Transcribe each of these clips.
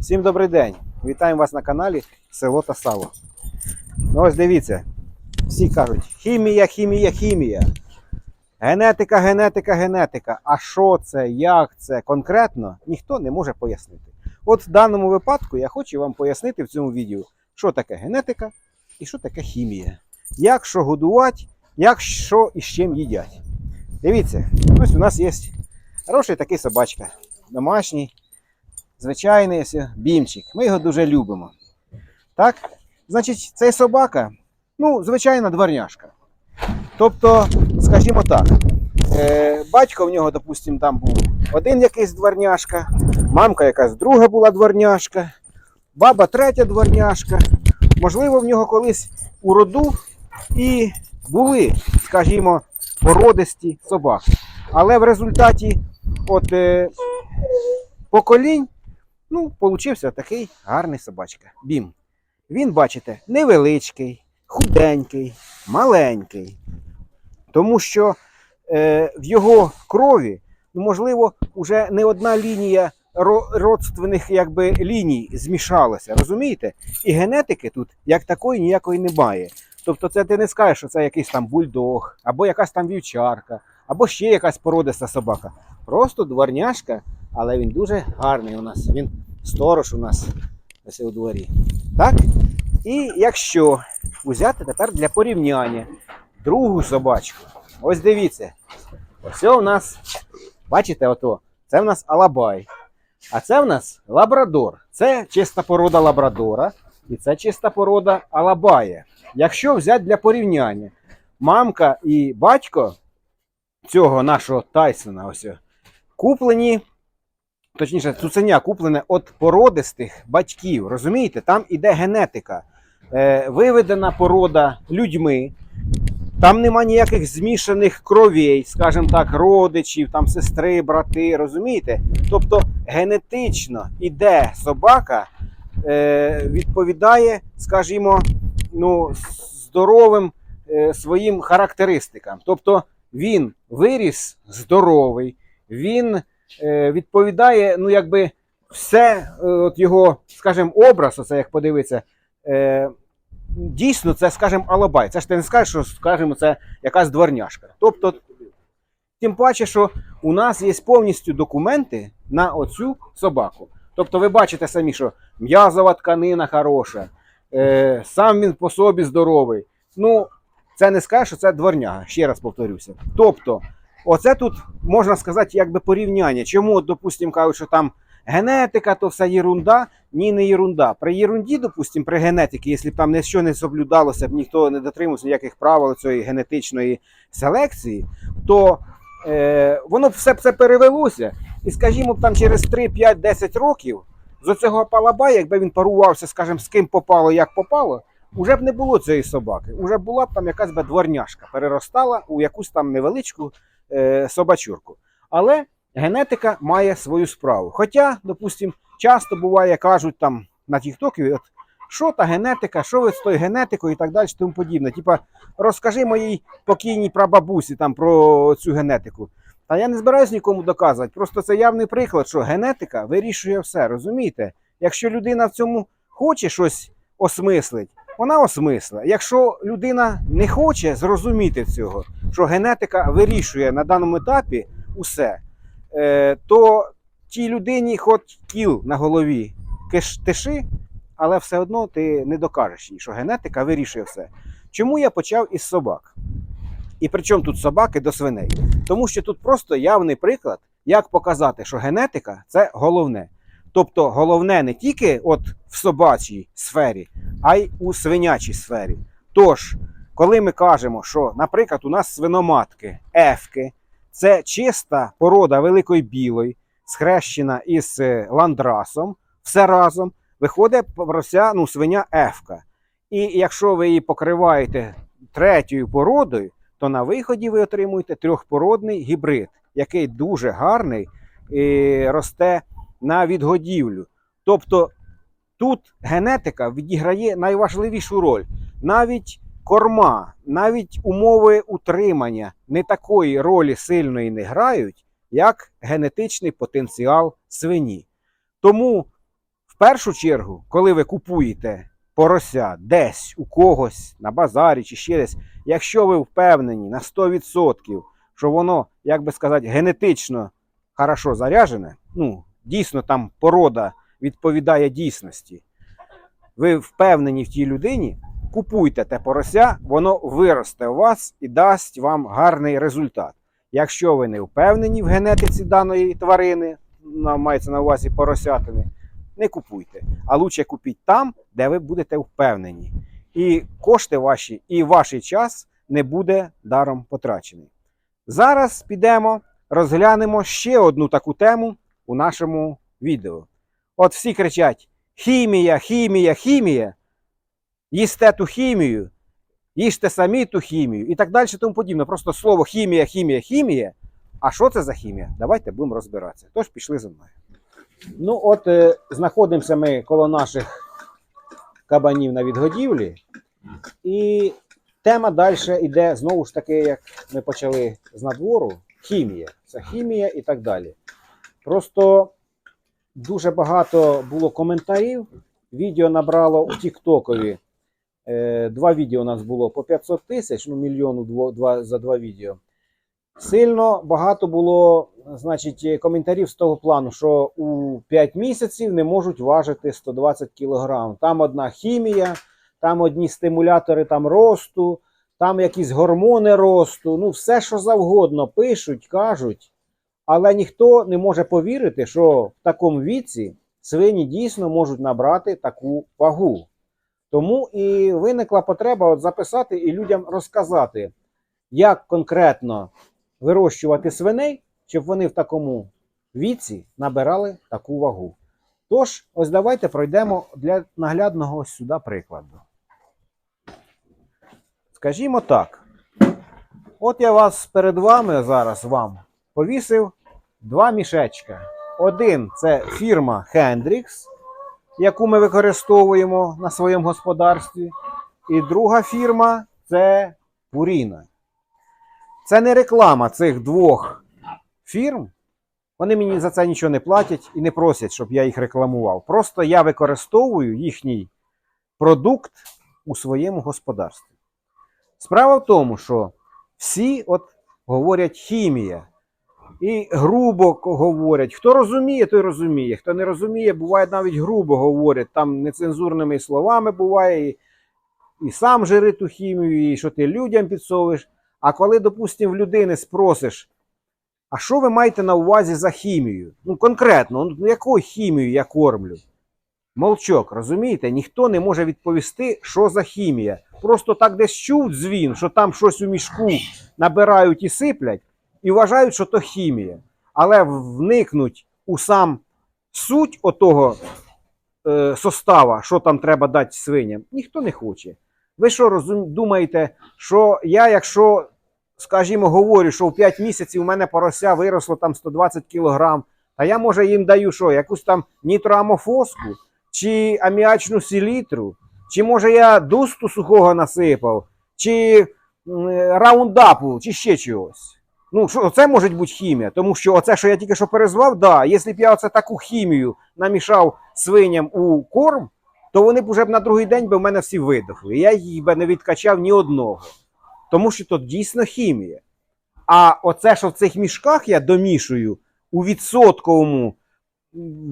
Всім добрий день! Вітаємо вас на каналі Село та Сало. Ну ось дивіться, всі кажуть, хімія, хімія, хімія. Генетика, генетика, генетика. А що це, як це конкретно, ніхто не може пояснити. От в даному випадку я хочу вам пояснити в цьому відео, що таке генетика і що таке хімія. Як що годувати, як що і з чим їдять. Дивіться, ось у нас є хороший такий собачка, домашній звичайний ось бімчик. Ми його дуже любимо. Так? Значить, цей собака, ну, звичайна дворняшка. Тобто, скажімо так, е, батько в нього, допустимо, там був один якийсь дворняшка, мамка якась друга була дворняшка, баба третя дворняшка. Можливо, в нього колись у роду і були, скажімо, породисті собаки. Але в результаті от, е, поколінь Ну, получився такий гарний собачка. Бім. Він, бачите, невеличкий, худенький, маленький. Тому що е, в його крові, ну, можливо, вже не одна лінія родственних якби, ліній змішалася. Розумієте? І генетики тут як такої ніякої немає. Тобто, це ти не скажеш, що це якийсь там бульдог, або якась там вівчарка, або ще якась породиста собака. Просто дворняшка, але він дуже гарний у нас. Він сторож у нас ось у дворі. Так? І якщо взяти тепер для порівняння другу собачку, ось дивіться, ось у нас, бачите, ото, це в нас Алабай. А це в нас лабрадор. Це чиста порода лабрадора, і це чиста порода Алабая. Якщо взяти для порівняння, мамка і батько цього нашого Тайсона, ось, куплені точніше, цуценя куплене від породистих батьків. Розумієте? Там іде генетика. Е, виведена порода людьми. Там нема ніяких змішаних кровей, скажімо так, родичів, там сестри, брати, розумієте? Тобто генетично іде собака, е, відповідає, скажімо, ну, здоровим е, своїм характеристикам. Тобто він виріс здоровий, він відповідає, ну, якби все, е, от його, скажімо, образ, оце як подивитися, е, дійсно, це, скажімо, алабай. Це ж ти не скажеш, що, скажімо, це якась дворняшка. Тобто, тим паче, що у нас є повністю документи на оцю собаку. Тобто, ви бачите самі, що м'язова тканина хороша, е, сам він по собі здоровий. Ну, це не скаже, що це дворняга, ще раз повторюся. Тобто, Оце тут можна сказати, якби порівняння. Чому, допустимо, кажуть, що там генетика, то все єрунда. Ні, не єрунда. При єрунді, допустимо, при генетиці, якщо б там нічого не соблюдалося, б ніхто не дотримувався ніяких правил цієї генетичної селекції, то е, воно б все це перевелося. І, скажімо, там через 3, 5, 10 років з оцього палаба, якби він парувався, скажімо, з ким попало, як попало, уже б не було цієї собаки. Уже була б там якась би дворняшка, переростала у якусь там невеличку е, собачурку. Але генетика має свою справу. Хоча, допустимо, часто буває, кажуть там на Тіктокі, от що та генетика, що ви з тою генетикою і так далі, тому подібне. Типа, розкажи моїй покійній прабабусі там про цю генетику. Та я не збираюсь нікому доказувати. Просто це явний приклад, що генетика вирішує все, розумієте? Якщо людина в цьому хоче щось осмислить, вона осмисла. Якщо людина не хоче зрозуміти цього, що генетика вирішує на даному етапі усе, е, то тій людині хоч кіл на голові тиши, але все одно ти не докажеш їй, що генетика вирішує все. Чому я почав із собак? І при чому тут собаки до свиней? Тому що тут просто явний приклад, як показати, що генетика це головне. Тобто головне не тільки от в собачій сфері, а й у свинячій сфері. Тож, коли ми кажемо, що, наприклад, у нас свиноматки, ефки, це чиста порода великої білої, схрещена із е, ландрасом, все разом виходить порося, ну, свиня ефка. І якщо ви її покриваєте третьою породою, то на виході ви отримуєте трьохпородний гібрид, який дуже гарний і росте на відгодівлю. Тобто тут генетика відіграє найважливішу роль. Навіть корма, навіть умови утримання не такої ролі сильної не грають, як генетичний потенціал свині. Тому, в першу чергу, коли ви купуєте порося десь у когось на базарі чи ще десь, якщо ви впевнені на 100%, що воно, як би сказати, генетично хорошо заряжене, ну, дійсно там порода відповідає дійсності, ви впевнені в тій людині, купуйте те порося, воно виросте у вас і дасть вам гарний результат. Якщо ви не впевнені в генетиці даної тварини, мається на увазі поросятини, не купуйте. А лучше купіть там, де ви будете впевнені. І кошти ваші, і ваш час не буде даром потрачений. Зараз підемо, розглянемо ще одну таку тему у нашому відео. От всі кричать: хімія, хімія, хімія. Їсте ту хімію, їжте самі ту хімію і так далі, тому подібне. Просто слово хімія, хімія, хімія. А що це за хімія? Давайте будемо розбиратися. Тож пішли за мною. Ну, от е, знаходимося ми коло наших кабанів на відгодівлі. І тема далі йде знову ж таки, як ми почали з надвору, хімія. Це хімія і так далі. Просто дуже багато було коментарів. Відео набрало у Тіктокові. Е, Два відео у нас було по 500 тисяч, ну мільйону за два відео. Сильно багато було, значить, коментарів з того плану, що у 5 місяців не можуть важити 120 кг. Там одна хімія, там одні стимулятори там росту, там якісь гормони росту. Ну, все, що завгодно пишуть, кажуть. Але ніхто не може повірити, що в такому віці свині дійсно можуть набрати таку вагу. Тому і виникла потреба от записати і людям розказати, як конкретно вирощувати свиней, щоб вони в такому віці набирали таку вагу. Тож, ось давайте пройдемо для наглядного ось сюди прикладу. Скажімо так. От я вас перед вами зараз вам повісив два мішечка. Один це фірма Hendrix, яку ми використовуємо на своєму господарстві. І друга фірма це Purina. Це не реклама цих двох фірм. Вони мені за це нічого не платять і не просять, щоб я їх рекламував. Просто я використовую їхній продукт у своєму господарстві. Справа в тому, що всі от говорять хімія. І грубо говорять. Хто розуміє, той розуміє. Хто не розуміє, буває навіть грубо говорять. Там нецензурними словами буває, і, і сам жири ту хімію, і що ти людям підсовуєш. А коли, допустимо, в людини спросиш, а що ви маєте на увазі за хімію? Ну, конкретно, ну якою хімією я кормлю? Молчок, розумієте? Ніхто не може відповісти, що за хімія. Просто так десь чув дзвін, що там щось у мішку набирають і сиплять, і вважають, що то хімія. Але вникнуть у сам суть отого е, состава, що там треба дати свиням, ніхто не хоче. Ви що розум, думаєте, що я, якщо, скажімо, говорю, що в 5 місяців у мене порося виросло там 120 кілограм, та я, може, їм даю що, якусь там нітроамофоску, чи аміачну селітру, чи може я дусту сухого насипав, чи раундапу, чи ще чогось. Ну, що це може бути хімія, тому що оце, що я тільки що перезвав, да, якщо б я оце таку хімію намішав свиням у корм, то вони б уже б на другий день би в мене всі видохли. Я їх би не відкачав ні одного. Тому що то дійсно хімія. А оце, що в цих мішках я домішую у відсотковому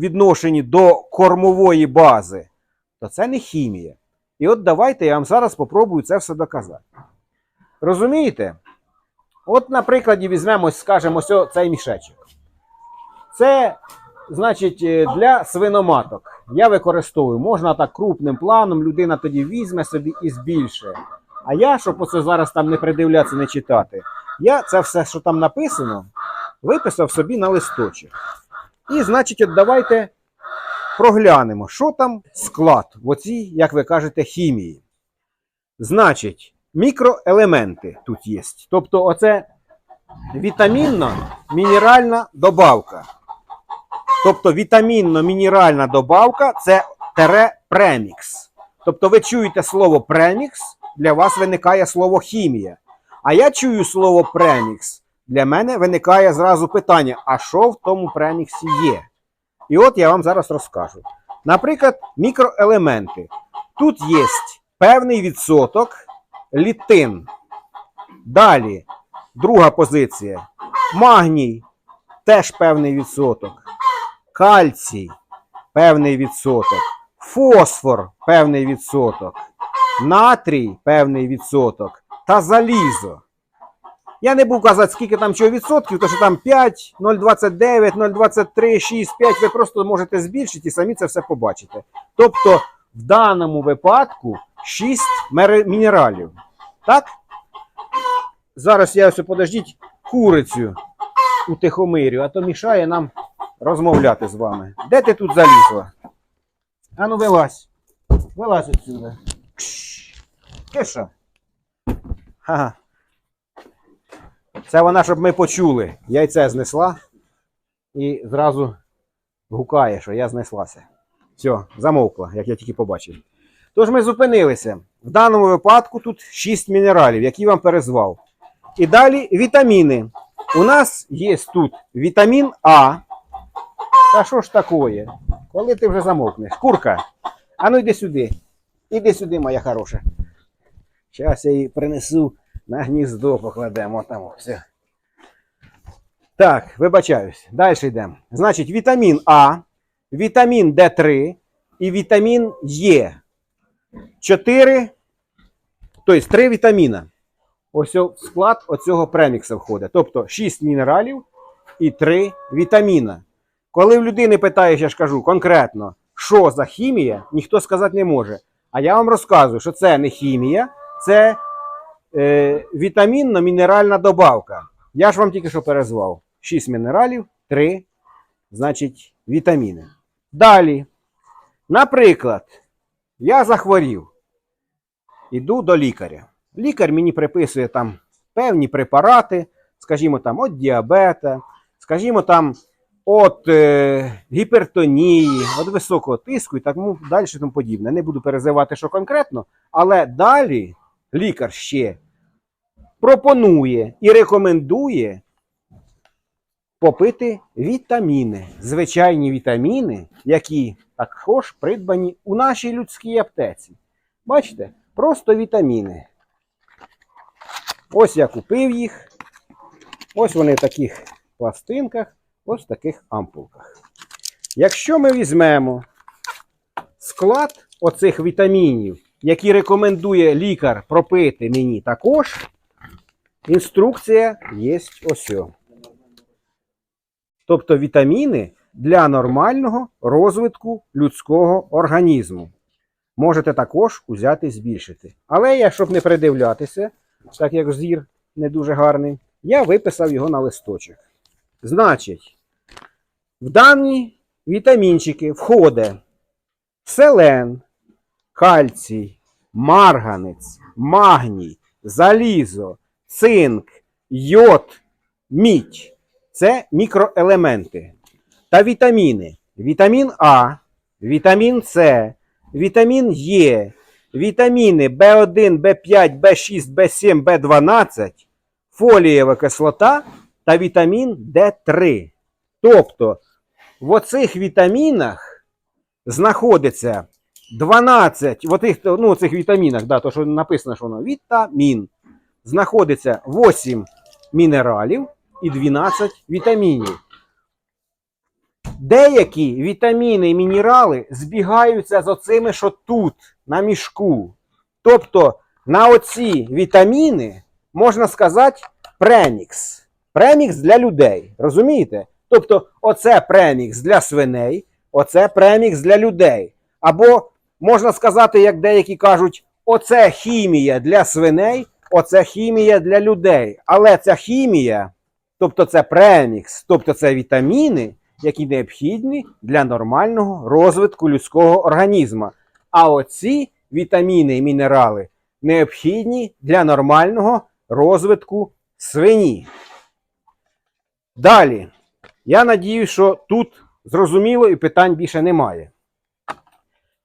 відношенні до кормової бази, то це не хімія. І от давайте я вам зараз спробую це все доказати. Розумієте? От, на прикладі візьмемо, скажемо, ось цей мішечок. Це, значить, е, для свиноматок. Я використовую. Можна так крупним планом, людина тоді візьме собі і збільшує. А я, щоб оце зараз там не придивлятися, не читати, я це все, що там написано, виписав собі на листочок. І, значить, от давайте проглянемо, що там склад в оцій, як ви кажете, хімії. Значить, мікроелементи тут є. Тобто, оце вітамінно-мінеральна добавка. Тобто вітамінно-мінеральна добавка це тере премікс. Тобто ви чуєте слово премікс, для вас виникає слово хімія. А я чую слово премікс. Для мене виникає зразу питання: а що в тому преміксі є? І от я вам зараз розкажу. Наприклад, мікроелементи. Тут є певний відсоток літин. Далі, друга позиція. Магній теж певний відсоток. Кальцій певний відсоток. Фосфор певний відсоток. Натрій певний відсоток. Та залізо. Я не буду казати, скільки там чого відсотків, то що там 5, 0,29, 0,23, 6, 5, ви просто можете збільшити і самі це все побачите. Тобто, в даному випадку 6 мінералів. Так? Зараз я ось подождіть курицю утихомирю, а то мішає нам розмовляти з вами. Де ти тут залізла? Ану, вилазь. Вилазь отсюда. Кш. Ти що? Ага. Це вона, щоб ми почули. Яйце знесла і зразу гукає, що я знеслася. Все, замовкла, як я тільки побачив. Тож ми зупинилися. В даному випадку тут 6 мінералів, які вам перезвав. І далі вітаміни. У нас є тут вітамін А. Та що ж такое? Коли ти вже замовкнеш? Курка. А ну йди сюди. Іди сюди, моя хороша. Зараз я її принесу на гніздо покладемо. Там все. Так, вибачаюсь. Далі йдемо. Значить, вітамін А, вітамін Д3 і вітамін Е. Чотири, тобто три вітаміна. Ось в склад оцього премікса входить. Тобто 6 мінералів і 3 вітаміна. Коли в людини питаєш, я ж кажу конкретно, що за хімія, ніхто сказати не може. А я вам розказую, що це не хімія, це е, вітамінно-мінеральна добавка. Я ж вам тільки що перезвав. 6 мінералів, 3, значить, вітаміни. Далі. Наприклад, я захворів. Іду до лікаря. Лікар мені приписує там певні препарати, скажімо там, від діабета, скажімо там, від е, гіпертонії, від високого тиску і так ну, далі тому подібне. Не буду перезивати, що конкретно, але далі лікар ще пропонує і рекомендує попити вітаміни. Звичайні вітаміни, які також придбані у нашій людській аптеці. Бачите? Просто вітаміни. Ось я купив їх. Ось вони в таких пластинках, ось в таких ампулках. Якщо ми візьмемо склад оцих вітамінів, які рекомендує лікар пропити мені також, інструкція є ось. Тобто вітаміни для нормального розвитку людського організму. Можете також узяти збільшити. Але я, щоб не придивлятися, так як зір не дуже гарний, я виписав його на листочок. Значить, в дані вітамінчики входить селен, кальцій, марганець, магній, залізо, цинк, йод, мідь. Це мікроелементи. Та вітаміни. Вітамін А, вітамін С, вітамін Е, вітаміни В1, В5, В6, В7, В12, фолієва кислота та вітамін Д3. Тобто в оцих вітамінах знаходиться 12, в отих, ну, цих вітамінах, да, то, що написано, що воно вітамін, знаходиться 8 мінералів і 12 вітамінів. Деякі вітаміни і мінерали збігаються з оцими, що тут, на мішку. Тобто на оці вітаміни можна сказати премікс. Премікс для людей. Розумієте? Тобто, оце премікс для свиней, оце премікс для людей. Або можна сказати, як деякі кажуть, оце хімія для свиней, оце хімія для людей. Але ця хімія, тобто це премікс, тобто це вітаміни, які необхідні для нормального розвитку людського організму. А оці вітаміни і мінерали необхідні для нормального розвитку свині. Далі. Я надію, що тут зрозуміло і питань більше немає.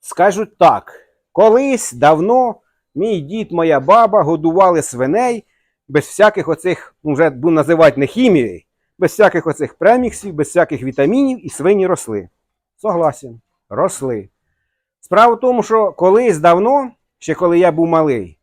Скажуть так: колись давно мій дід, моя баба годували свиней без всяких оцих, ну, вже буду називати не хімією, без всяких оцих преміксів, без всяких вітамінів і свині росли. Согласен. росли. Справа в тому, що колись давно, ще коли я був малий,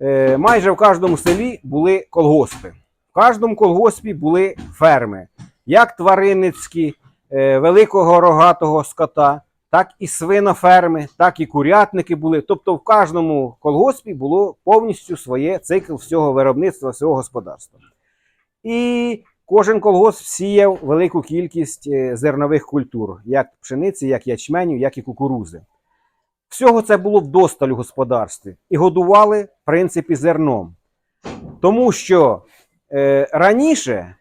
е, майже в кожному селі були колгоспи. В кожному колгоспі були ферми, як тваринницькі, е, великого рогатого скота, так і свиноферми, так і курятники були. Тобто в кожному колгоспі було повністю своє цикл всього виробництва, всього господарства. І кожен колгосп сіяв велику кількість е, зернових культур, як пшениці, як ячменю, як і кукурузи. Всього це було вдосталь у господарстві і годували, в принципі, зерном. Тому що е, раніше,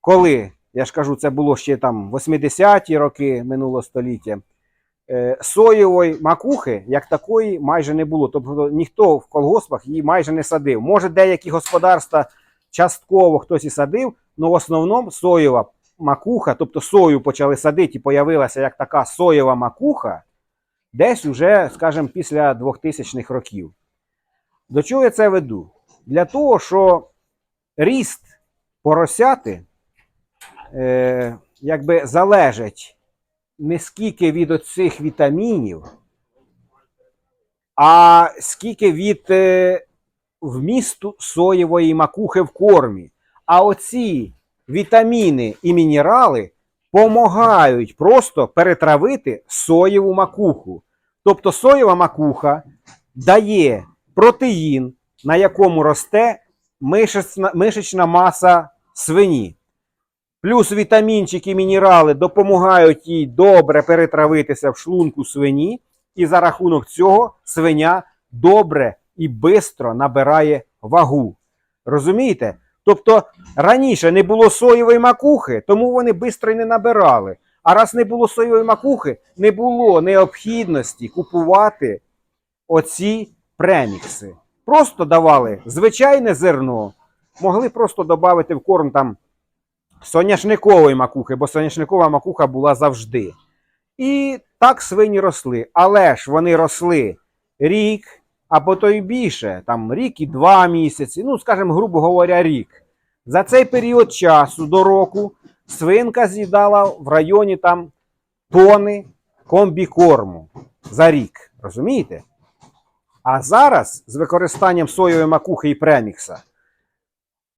коли, я ж кажу, це було ще там 80-ті роки минулого століття, соєвої макухи, як такої, майже не було. Тобто ніхто в колгоспах її майже не садив. Може, деякі господарства частково хтось і садив, але в основному соєва макуха, тобто сою почали садити і появилася як така соєва макуха, десь уже, скажімо, після 2000-х років. До чого я це веду? Для того, що ріст поросяти е, якби залежить не скільки від оцих вітамінів, а скільки від е, вмісту соєвої макухи в кормі. А оці вітаміни і мінерали допомагають просто перетравити соєву макуху. Тобто соєва макуха дає протеїн, на якому росте мишечна, мишечна маса свині. Плюс вітамінчики мінерали допомагають їй добре перетравитися в шлунку свині, і за рахунок цього свиня добре і швидко набирає вагу. Розумієте? Тобто раніше не було соєвої макухи, тому вони швидко не набирали. А раз не було соєвої макухи, не було необхідності купувати оці премікси. Просто давали звичайне зерно, могли просто додати в корм там соняшникової макухи, бо соняшникова макуха була завжди. І так свині росли. Але ж вони росли рік, або то й більше, там рік і два місяці, ну, скажімо, грубо говоря, рік. За цей період часу до року свинка з'їдала в районі там тони комбікорму за рік. Розумієте? А зараз з використанням соєвої макухи і премікса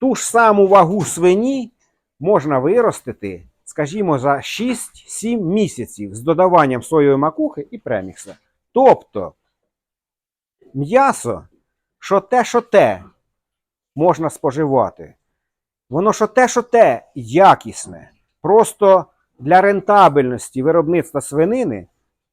ту ж саму вагу свині можна виростити, скажімо, за 6-7 місяців з додаванням соєвої макухи і премікса. Тобто м'ясо, що те, що те, можна споживати. Воно що те, що те якісне. Просто для рентабельності виробництва свинини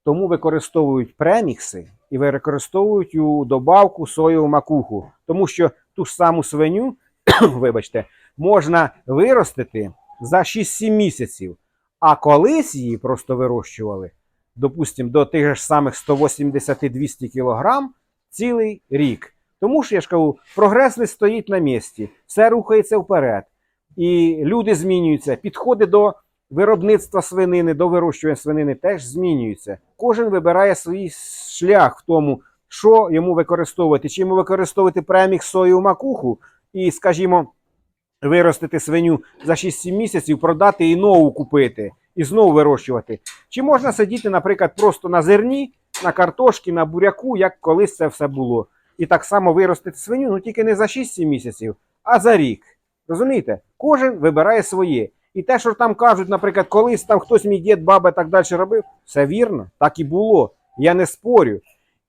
тому використовують премікси і використовують у добавку соєву макуху. Тому що ту ж саму свиню, вибачте, можна виростити за 6-7 місяців. А колись її просто вирощували, допустимо, до тих ж самих 180-200 кг цілий рік. Тому що я ж кажу, прогрес не стоїть на місці, все рухається вперед. І люди змінюються, підходи до виробництва свинини, до вирощування свинини теж змінюються. Кожен вибирає свій шлях в тому, що йому використовувати. Чи йому використовувати премікс соєву макуху і, скажімо, виростити свиню за 6-7 місяців, продати і нову купити, і знову вирощувати. Чи можна сидіти, наприклад, просто на зерні, на картошці, на буряку, як колись це все було. І так само виростити свиню, ну тільки не за 6-7 місяців, а за рік. Розумієте? Кожен вибирає своє. І те, що там кажуть, наприклад, колись там хтось мій дід, баба так далі робив, все вірно, так і було. Я не спорю.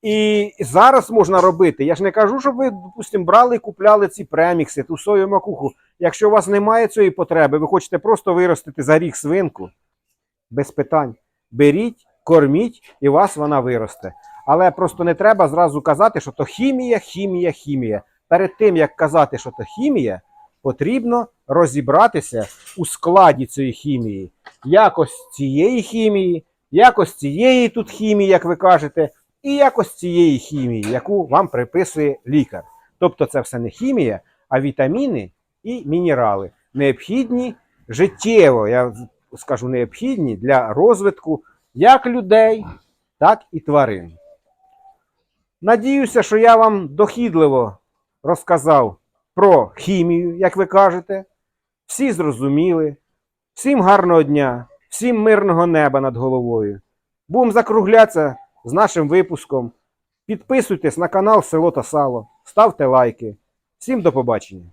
І зараз можна робити. Я ж не кажу, щоб ви, допустимо, брали і купляли ці премікси, ту сою макуху. Якщо у вас немає цієї потреби, ви хочете просто виростити за рік свинку, без питань. Беріть, корміть, і у вас вона виросте. Але просто не треба зразу казати, що то хімія, хімія, хімія. Перед тим, як казати, що то хімія, потрібно розібратися у складі цієї хімії. Якось цієї хімії, якось цієї тут хімії, як ви кажете, і якось цієї хімії, яку вам приписує лікар. Тобто це все не хімія, а вітаміни і мінерали. Необхідні життєво, я скажу, необхідні для розвитку як людей, так і тварин. Надіюся, що я вам дохідливо розказав про хімію, як ви кажете. Всі зрозуміли. Всім гарного дня, всім мирного неба над головою. Будемо закруглятися з нашим випуском. Підписуйтесь на канал Село та Сало, ставте лайки. Всім до побачення.